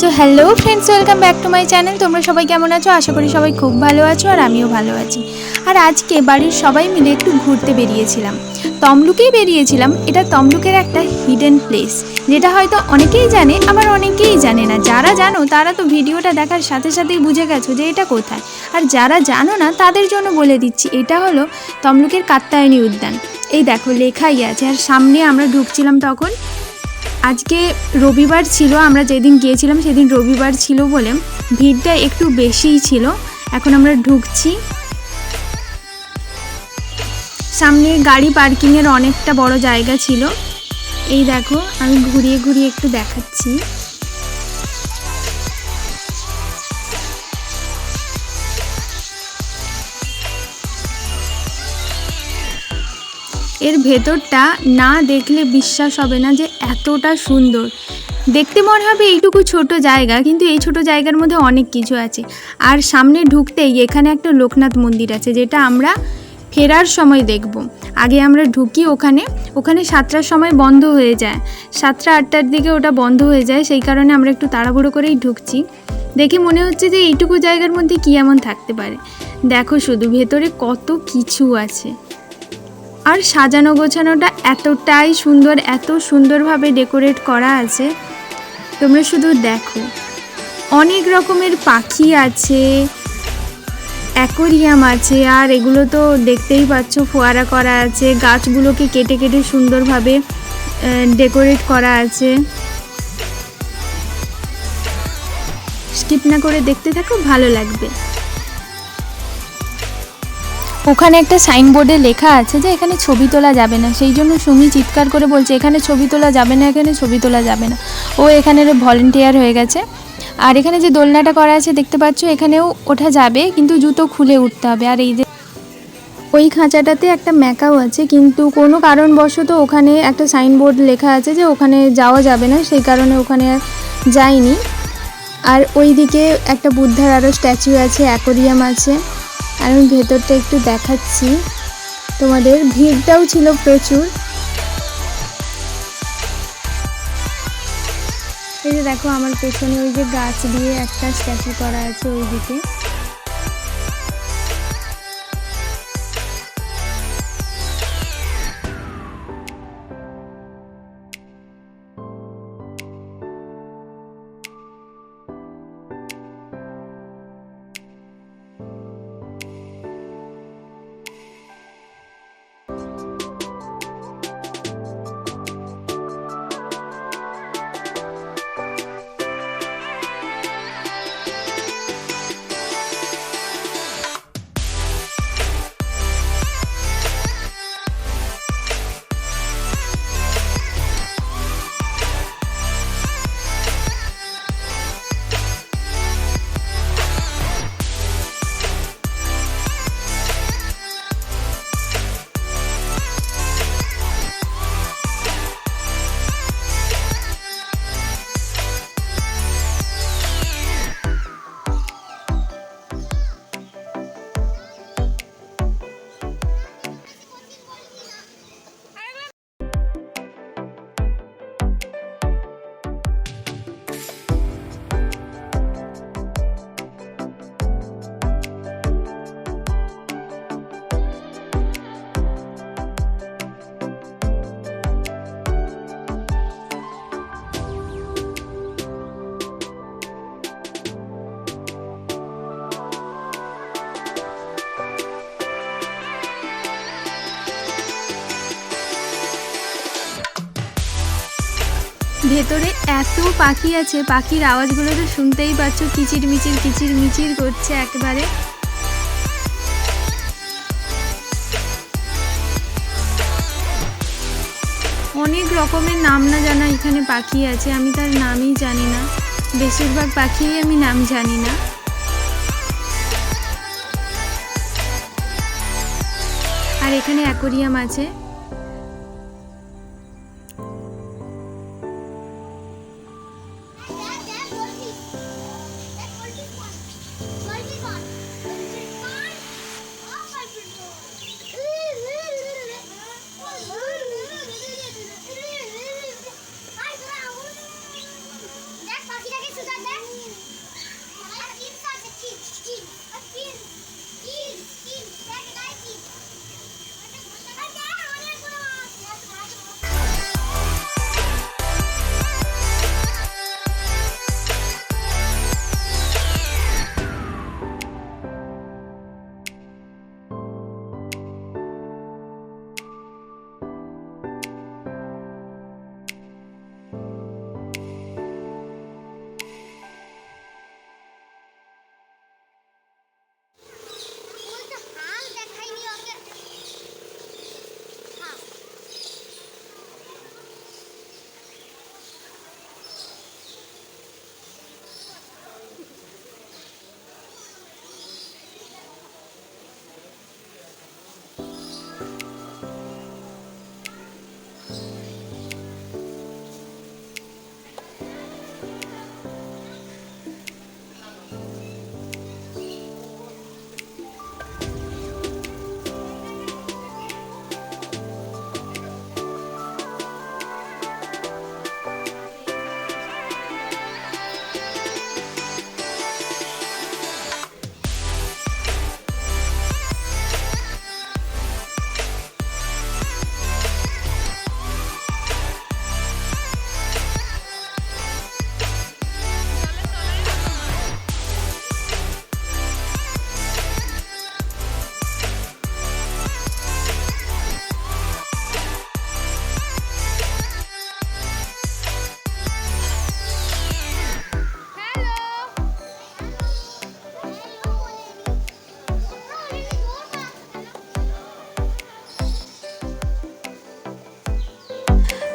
So hello friends welcome back to my channel তোমরা সবাই কেমন আছো? আশা করি সবাই খুব ভালো আছো আর আমিও ভালো আছি। আর আজকে বাড়ির সবাই মিলে একটু ঘুরতে বেরিয়েছিলাম। তমলুকেই বেরিয়েছিলাম। এটা তমলুকের একটা হিডেন প্লেস যেটা হয়তো অনেকেই জানে, আবার অনেকেই জানে না। যারা জানো, তারা তো ভিডিওটা দেখার সাথে সাথেই বুঝে গেছো যে এটা কোথায়। আর যারা জানো না, তাদের জন্য বলে দিচ্ছি, এটা হলো তমলুকের কাত্তায়নী উদ্যান। এই দেখো, লেখাই আছে। আর সামনে আমরা ঢুকছিলাম তখন আজকে রবিবার ছিল, আমরা যেদিন গিয়েছিলাম সেদিন রবিবার ছিল বলে ভিড়টা একটু বেশিই ছিল। এখন আমরা ঢুকছি। সামনে গাড়ি পার্কিংয়ের অনেকটা বড় জায়গা ছিল। এই দেখো, আমি ঘুরিয়ে ঘুরিয়ে একটু দেখাচ্ছি। এর ভেতরটা না দেখলে বিশ্বাস হবে না যে এতটা সুন্দর। দেখতে মনে হবে এইটুকু ছোট জায়গা, কিন্তু এই ছোট জায়গার মধ্যে অনেক কিছু আছে। আর সামনে ঢুকতেই এখানে একটা লোকনাথ মন্দির আছে, যেটা আমরা ফেরার সময় দেখব। আগে আমরা ঢুকি ওখানে ওখানে সাতটার সময় বন্ধ হয়ে যায়। সাতটা আটটার দিকে ওটা বন্ধ হয়ে যায়, সেই কারণে আমরা একটু তাড়াহুড়ো করেই ঢুকছি। দেখে মনে হচ্ছে যে এইটুকু জায়গার মধ্যে কী এমন থাকতে পারে। দেখো শুধু ভেতরে কত কিছু আছে। আর সাজানো গোছানোটা এতটাই সুন্দর, এত সুন্দরভাবে ডেকোরেট করা আছে। তোমরা শুধু দেখো। অনেক রকমের পাখি আছে, অ্যাকোরিয়াম আছে, আর এগুলো তো দেখতেই পাচ্ছ ফোয়ারা করা আছে, গাছগুলোকে কেটে কেটে সুন্দরভাবে ডেকোরেট করা আছে। স্কিপ না করে দেখতে থাকো, ভালো লাগবে। ওখানে একটা সাইনবোর্ডে লেখা আছে যে এখানে ছবি তোলা যাবে না। সেই জন্য সুমি চিৎকার করে বলছে, এখানে ছবি তোলা যাবে না, এখানে ছবি তোলা যাবে না। ও এখানের ভলেন্টিয়ার হয়ে গেছে। আর এখানে যে দোলনাটা করা আছে, দেখতে পাচ্ছ, এখানেও ওঠা যাবে, কিন্তু জুতো খুলে উঠতে হবে। আর এই যে ওই খাঁচাটাতে একটা ম্যাকাও আছে, কিন্তু কোনো কারণবশত ওখানে একটা সাইনবোর্ড লেখা আছে যে ওখানে যাওয়া যাবে না, সেই কারণে ওখানে যাইনি আর ওইদিকে একটা বুদ্ধার আরও স্ট্যাচু আছে, অ্যাকোরিয়াম আছে। আর আমি ভেতরটা একটু দেখাচ্ছি। তোমাদের ভিড়টাও ছিল প্রচুর। এই যে দেখো, আমার পেছনে ওই যে গাছ দিয়ে একটা স্ট্যাচু করা আছে ওইদিকে। ভেতরে এত পাখি আছে, পাখির আওয়াজগুলো তো শুনতেই পাচ্ছ কিচির মিচির কিচির মিচির করছে একেবারে। অনেক রকমের নাম না জানা এখানে পাখি আছে, আমি তার নামই জানি না। বেশিরভাগ পাখিরই আমি নাম জানি না। আর এখানে অ্যাকোরিয়াম আছে।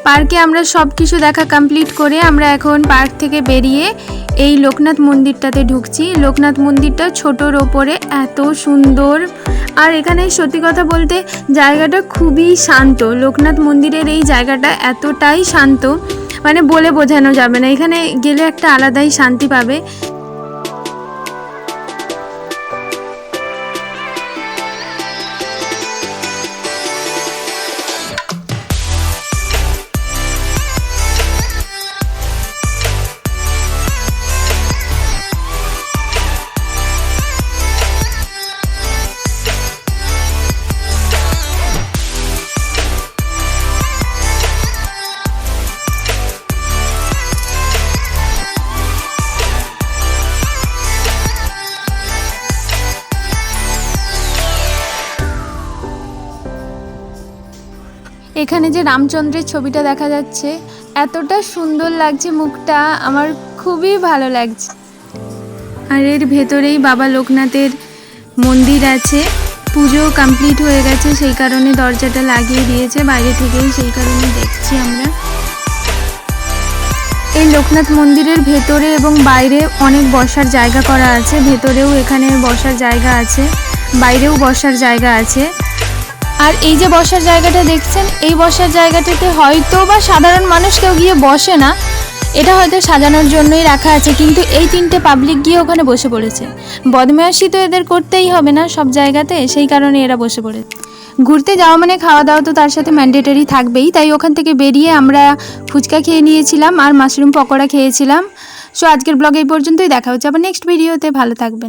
পার্কে আমরা সব কিছু দেখা কমপ্লিট করে আমরা এখন পার্ক থেকে বেরিয়ে এই লোকনাথ মন্দিরটাতে ঢুকছি। লোকনাথ মন্দিরটা ছোটোর ওপরে এত সুন্দর। আর এখানে সত্যি কথা বলতে জায়গাটা খুবই শান্ত। লোকনাথ মন্দিরের এই জায়গাটা এতটাই শান্ত মানে বলে বোঝানো যাবে না। এখানে গেলে একটা আলাদাই শান্তি পাবে। এখানে যে রামচন্দ্রের ছবিটা দেখা যাচ্ছে, এতটা সুন্দর লাগছে মুখটা, আমার খুবই ভালো লাগছে। আর এর ভেতরেই বাবা লোকনাথের মন্দির আছে, পুজো কমপ্লিট হয়ে গেছে, সেই কারণে দরজাটা লাগিয়ে দিয়েছে, বাইরে থেকেই সেই কারণে দেখছি আমরা। এই লোকনাথ মন্দিরের ভেতরে এবং বাইরে অনেক বসার জায়গা করা আছে, ভেতরেও এখানে বসার জায়গা আছে, বাইরেও বসার জায়গা আছে। আর এই যে বসার জায়গাটা দেখছেন, এই বসার জায়গাটাতে হয়তো বা সাধারণ মানুষ কেউ গিয়ে বসে না। এটা হয়তো সাজানোর জন্যই রাখা আছে, কিন্তু এই তিনটে পাবলিক গিয়ে ওখানে বসে পড়েছে। বদমায়াসি তো এদের করতেই হবে না সব জায়গাতে, সেই কারণে এরা বসে পড়েছে ঘুরতে যাওয়া মানে খাওয়া দাওয়া তো তার সাথে ম্যান্ডেটরি থাকবেই, তাই ওখান থেকে বেরিয়ে আমরা ফুচকা খেয়ে নিয়েছিলাম আর মাশরুম পকোড়া খেয়েছিলাম। সো আজকের ব্লগ এই পর্যন্তই, দেখা হচ্ছে আবার নেক্সট ভিডিওতে ভালো থাকবেন।